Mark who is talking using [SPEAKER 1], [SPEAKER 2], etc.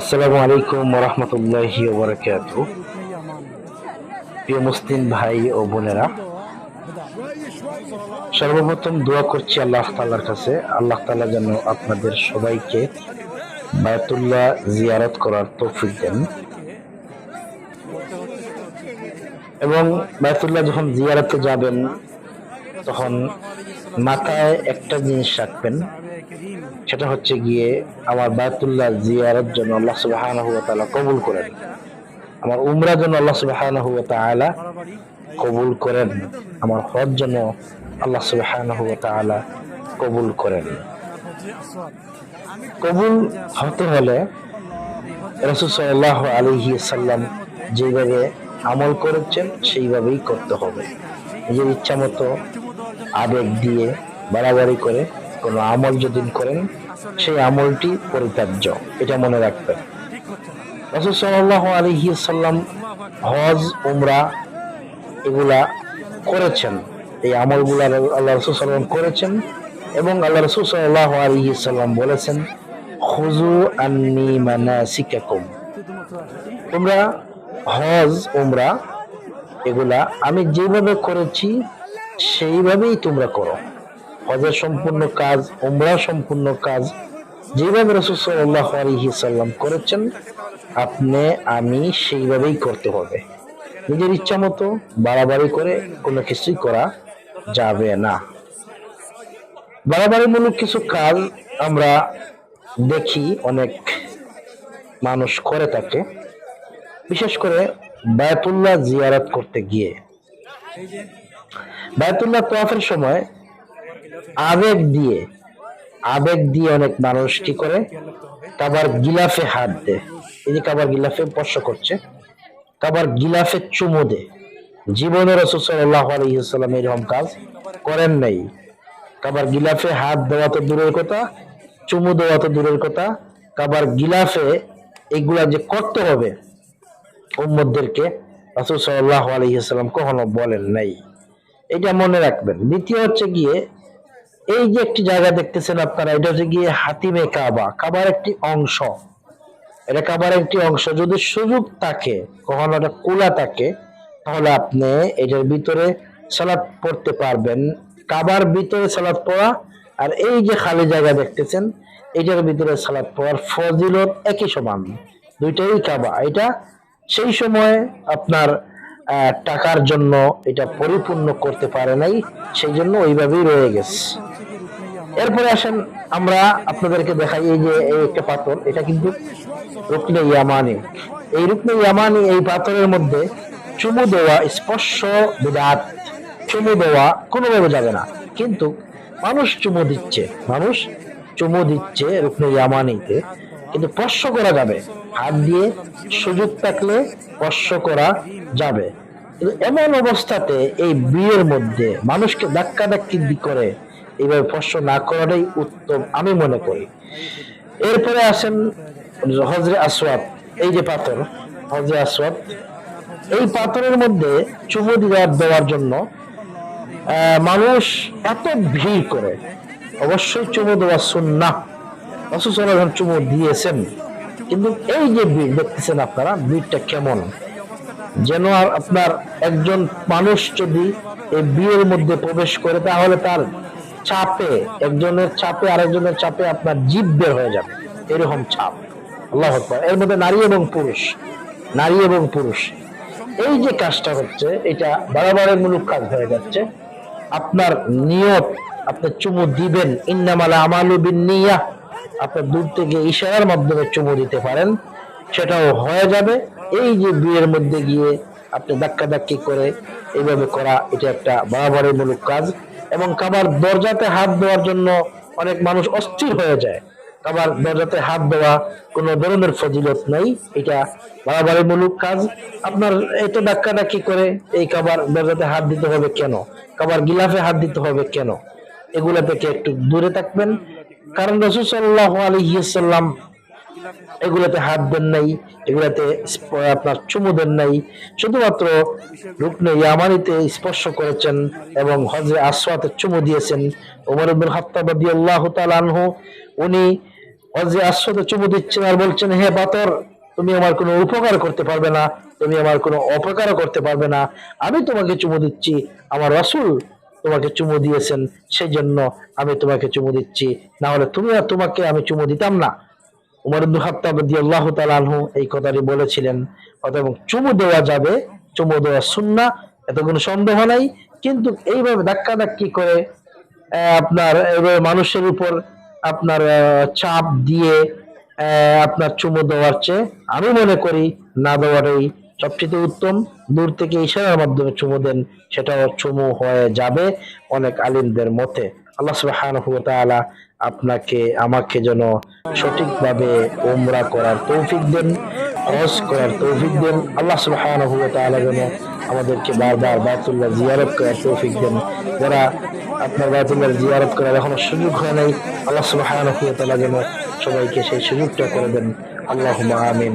[SPEAKER 1] আসসালামু আলাইকুম রহমতুল্লাহি প্রিয় মুসলিম ভাই ও বোনেরা, সর্বপ্রথম দোয়া করছি আল্লাহ তাআলার কাছে। আল্লাহ তাআলা যেন আপনাদের সবাইকে বায়তুল্লাহ জিয়ারত করার তৌফিক দেন। এবং বায়তুল্লাহ যখন জিয়ারতে যাবেন, তখন মাথায় একটা জিনিস রাখবেন, সেটা হচ্ছে গিয়ে আমার বায়তুল্লাহ জিয়ারত জন্য আল্লাহ সুবহানাহু ওয়া তাআলা কবুল করেন। আমার উমরা জন্য আল্লাহ সুবহানাহু ওয়া তাআলা কবুল করেন। আমার হজ জন্য আল্লাহ সুবহানাহু ওয়া তাআলা কবুল করেন। কবুল হতে হলে রাসূল সাল্লাল্লাহু আলাইহি সাল্লাম যেভাবে আমল করেছেন, সেইভাবেই করতে হবে। নিজের ইচ্ছা মতো আবেগ দিয়ে বাড়াবাড়ি করে কোনো আমল যদি করেন, সেই আমলটি পরিত্যাজ্য। এটা মনে রাখবেন। রসুল সাল্লাহ আলহি সাল্লাম হজ, উমরা এগুলা করেছেন। এই আমলগুলা আল্লাহ রসুল সাল্লাম করেছেন এবং আল্লাহ রসুল সাল্লাহ আলহি সাল্লাম বলেছেন খুজু আন্নি মানাসিকাকুম। তোমরা হজ, উমরা এগুলা আমি যেভাবে করেছি সেইভাবেই তোমরা করো। হজের সম্পূর্ণ কাজ, উমরা সম্পূর্ণ কাজ যেভাবে রসুল সাল্লাহ আলহি সাল্লাম করেছেন, আপনি, আমি সেইভাবেই করতে হবে। নিজের ইচ্ছা মতো বাড়াবাড়ি করে কোনো কিছুই করা যাবে না। বাড়াবাড়িমূলক কিছু কাজ আমরা দেখি, অনেক মানুষ করে থাকে। বিশেষ করে বায়তুল্লাহ জিয়ারত করতে গিয়ে। বায়তুল্লাহ তোয়াফের সময় আবেগ দিয়ে আবেগ দিয়ে অনেক মানুষ কি করে কাবার গিলাফে হাত দেয় এই যে কাবার গিলাফে স্পর্শ করছে, কাবার গিলাফে চুমু দে। জীবনে রসুল সাল্লাহ আলহিহাল্লাম এরকম কাজ করেন নাই। কাবার গিলাফে হাত দেওয়া তো দূরের কথা, চুমু দেওয়া তো দূরের কথা। কাবার গিলাফে এগুলা যে করতে হবে উম্মদদেরকে রসুল সাল্লাহ আলহিহাল্লাম কখনো বলেন নাই। এটা মনে রাখবেন। দ্বিতীয় হচ্ছে গিয়ে, এই যে একটি জায়গা দেখতেছেন আপনারা, এটা হচ্ছে গিয়ে হাতিমে কাবা। কাবার একটি অংশ। এটা কাবার একটি অংশ। যদি সুযোগ থাকে, কখনো এটা খোলা থাকে, তাহলে আপনি এটার ভিতরে সালাদ পড়তে পারবেন। কাবার ভিতরে সালাদ পড়া আর এই যে খালি জায়গা দেখতেছেন, এটার ভিতরে সালাদ পড়ার ফজিলত একই সমান। দুইটাই কাবা। এটা সেই সময় আপনার টাকার জন্য এটা পরিপূর্ণ করতে পারে নাই, সেই জন্য ওইভাবেই রয়ে গেছে। এরপরে আসেন আমরা আপনাদেরকে দেখাই এই যে এই একটা পাথর, এটা কিন্তু রুকনে ইয়ামানি। এই রুকনে ইয়ামানি এই পাথরের মধ্যে চুমু দেওয়া স্পর্শ বিদাত, চুমু দেওয়া কোনোভাবে যাবে না। কিন্তু মানুষ চুমু দিচ্ছে, মানুষ চুমু দিচ্ছে রুকনে ইয়ামানিতে, কিন্তু স্পর্শ করা যাবে। হাত দিয়ে সুযোগ থাকলে স্পর্শ করা যাবে। এমন অবস্থাতে এই বিয়ের মধ্যে মানুষকে ধাক্কা ধাক্কি করে এইভাবে স্পর্শ না করাটাই উত্তম আমি মনে করি। এরপরে আসেন হজরে আসওয়াদ, এই যে পাথর হজরে আসওয়াদ, এই পাথরের মধ্যে চুমু দেওয়ার জন্য মানুষ এত ভিড় করে। অবশ্যই চুমু দেওয়া আলাইহি ওয়াসাল্লাম চুমু দিয়েছেন। কিন্তু এই যে ভিড় দেখতেছেন আপনারা, ভিড়টা কেমন? যেন আর আপনার একজন মানুষ যদি এই বিয়ের মধ্যে প্রবেশ করে, তাহলে তার চাপে, একজনের চাপে, আরেকজনের চাপে আপনার জীব বের হয়ে যাবে। এরকম চাপ। আল্লাহ এর মধ্যে নারী এবং পুরুষ। নারী এবং পুরুষ। এই যে কাজটা হচ্ছে, এটা বাড়াবাড়ির মূলক কাজ হয়ে যাচ্ছে। আপনার নিয়ত, আপনি চুমু দিবেন, ইন্নামালা আমালু বিন নিয়া আপনার দূর থেকে ইশারার মাধ্যমে চুমু দিতে পারেন। সেটাও হয়ে যাবে। এই যে বিয়ের মধ্যে গিয়ে আপনি ধাক্কা ধাক্কি করে এইভাবে করা, এটা একটা বাড়াবাড়ি মূলক কাজ। এবং কাবার দরজাতে হাত দেওয়ার জন্য অনেক মানুষ অস্থির হয়ে যায়। কাবার দরজাতে হাত দেওয়া কোনো ধরনের ফজিলত নেই। এটা বাড়াবাড়ি মূলক কাজ। আপনার এত ধাক্কা ধাক্কি করে এই কাবার দরজাতে হাত দিতে হবে কেন? কাবার গিলাফে হাত দিতে হবে কেন? এগুলা থেকে একটু দূরে থাকবেন। কারণ রসুল সাল্লাহ আলহিসাল্লাম এগুলাতে হাত দেন নাই, এগুলাতে আপনার চুমু দেন নাই। শুধুমাত্র রুকনে ইয়ামানিতে স্পর্শ করেছেন এবং হজরে আসওয়াতে চুমু দিয়েছেন। ওমর ইবনুল খাত্তাব রাদিয়াল্লাহু তাআলা আনহু, উনি যে আশ্রতে চুমু দিচ্ছেন আর বলছেন, হে বাতর, তুমি আমার কোনো উপকার করতে পারবে না, তুমি আমার কোনো অপকারও করতে পারবে না। আমি তোমাকে চুমু দিচ্ছি, আমার রসুল তোমাকে চুমু দিয়েছেন সেই জন্য আমি তোমাকে চুমু দিচ্ছি। না হলে তুমি আর তোমাকে আমি চুমু দিতাম না। উমর তাআলা আনহু এই কথাটি বলেছিলেন, অতএব চুমু দেওয়া যাবে, চুমু দেওয়া সুন্নাহ এত কোনো সন্দেহ নাই, কিন্তু এইভাবে ধাক্কা ধাক্কি করে আপনার এইভাবে মানুষের উপর আপনার চাপ দিয়ে আপনার চুমু দেওয়ার চেয়ে আমি মনে করি না দেওয়াটাই সবচেয়ে উত্তম। দূর থেকে ইশারার মাধ্যমে চুমু দেন, সেটাও চুমু হয়ে যাবে অনেক আলিমদের মতে। আল্লাহ সুবহানাহু ওয়া তাআলা আপনাকে, আমাকে যেন সঠিকভাবে ওমরা করার তৌফিক দেন, হজ করার তৌফিক দেন। আল্লাহ সুবহানাহু ওয়া তাআলা যেন আমাদেরকে বারবার বায়তুল্লাহ জিয়ারত করার তৌফিক দেন। যারা আপনার বায়তুল্লাহ জিয়ারত করার এখনও সুযোগ হয় নাই, আল্লাহ সুবহানাহু ওয়া যেন সবাইকে সেই সুযোগটা করে দেন। আল্লাহুম্মা আমিন।